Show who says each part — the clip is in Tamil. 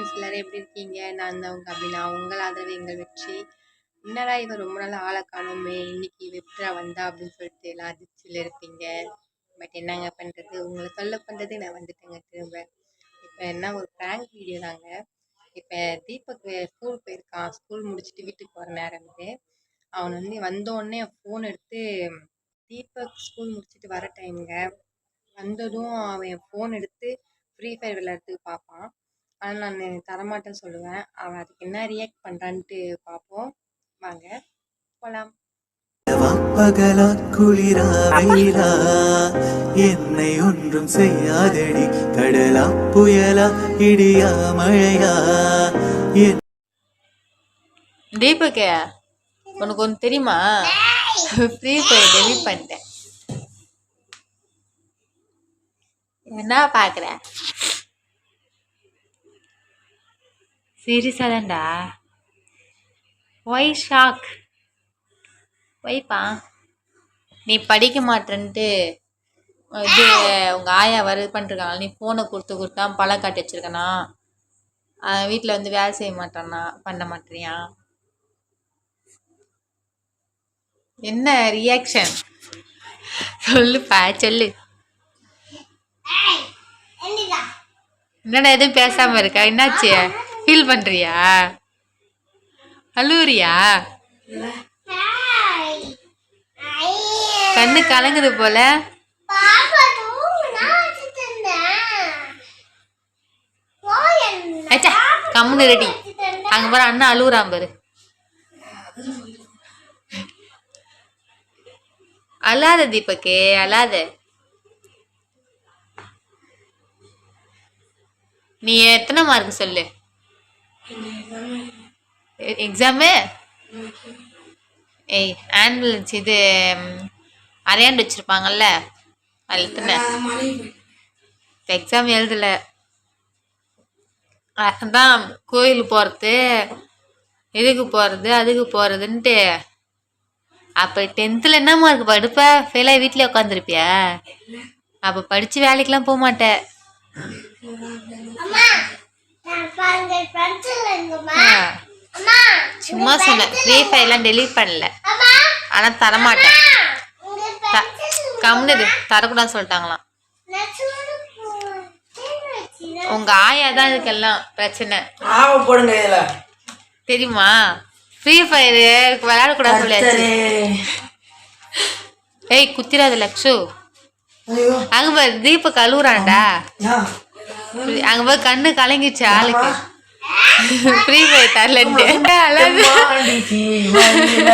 Speaker 1: ஃப்ரெண்ட்ஸ் எல்லாரும் எப்படி இருக்கீங்க? நான் தான் உங்க அப்படின்னா உங்கள் ஆதரவு எங்கள் வெற்றி. என்னடா இவன் ரொம்ப நாள் ஆளை காணோமே? இன்னைக்கு வெப்ரா வந்தா அப்படின்னு சொல்லிட்டு எல்லாம் அதிர்ச்சியில் இருப்பீங்க. பட் என்னங்க பண்ணுறது உங்களை சொல்ல பண்ணுறது நான் வந்துட்டேங்க திரும்ப. இப்போ என்ன ஒரு ப்ராங்க் வீடியோ தாங்க. இப்போ தீபக் ஸ்கூல் போயிருக்கான். ஸ்கூல் முடிச்சுட்டு வீட்டுக்கு போகிற நேரம் இது. அவன் வந்து வந்தோடனே ஃபோன் எடுத்து தீபக் ஸ்கூல் முடிச்சுட்டு வர டைமுங்க வந்ததும் அவன் ஃபோன் எடுத்து ஃப்ரீ ஃபயர் விளையாடுறதுக்கு பார்ப்பான். ஆனால் நான் தரமாட்டேன்னு சொல்லுவேன். அவன் அதுக்கு என்ன ரியாக்ட் பண்ணுறான்ட்டு பார்ப்போம் வாங்க போகலாம்
Speaker 2: பகலா குளிரா வெயிலா என்னை ஒன்றும் செய்யாதடி. கடலா புயலா இடியா மழையா
Speaker 3: தீபக் உனக்கு ஒன்று தெரியுமா? ஃப்ரீ ஃபயர் டெலிட் பண்ணிட்டேன். என்ன பார்க்குற சீரியஸாக தான்டா ஒய் ஷாக் ஒய்ப்பா நீ படிக்க மாட்டேன்ட்டு இது உங்கள் ஆயா வர இது பண்ணிருக்காங்க நீ ஃபோனை கொடுத்து கொடுத்தா பழம் காட்டி வச்சிருக்கனா? வீட்டில் வந்து வேலை செய்ய மாட்டானா? பண்ண மாட்டேறியா என்ன ரியாக்ஷன் சொல்லுப்பா சொல்லு. என்னடா எதுவும் பேசாம இருக்கா? என்னாச்சு? ஃபீல் பண்ணுறியா அழுவுறியா? கண்ணு கலங்குது போல. அச்சா கம்முனு ரெடி. அங்க பாரு அண்ணா அழுவுறான் பாரு. அழாத தீபக்கு அழாத. நீ எத்தனை மார்க் சொல்லு? எக்ஸாமு ஏய் ஆம்புலன்ஸ் இது அரையாண்டு வச்சிருப்பாங்கல்ல அதில் எத்தனை எக்ஸாம் எழுதல. அதான் கோயிலுக்கு போகிறது இதுக்கு போகிறது அதுக்கு போகிறதுன்ட்டு அப்போ டென்த்தில் என்ன மார்க் படிப்ப? ஃபெயிலாக வீட்டிலே உட்காந்துருப்பியா அப்போ படித்து வேலைக்கெலாம் போக மாட்டேன் சும்மா சொன்னேன். ஃப்ரீ ஃபயர்லாம் டெலீட் பண்ணல. ஆனால் தரமாட்டேன். த கம்னுது தரக்கூடாதுன்னு சொல்லிட்டாங்களாம். உங்க ஆயா தான் இதுக்கெல்லாம் பிரச்சனை.
Speaker 4: ஆவ போடுங்க இதுல.
Speaker 3: தெரியுமா? ஃப்ரீ ஃபயர் விளையாடக்கூடாது சொல்லியாச்சு. ஏய் குத்திராத லக்ஷு. அங்க பாரு தீபக் அழுகுறான்டா அங்க போய் கண்ணு கலங்கிச்சு ஆளுக்கு. ஃப்ரீ ஃபயர் அழகு
Speaker 4: தீவனில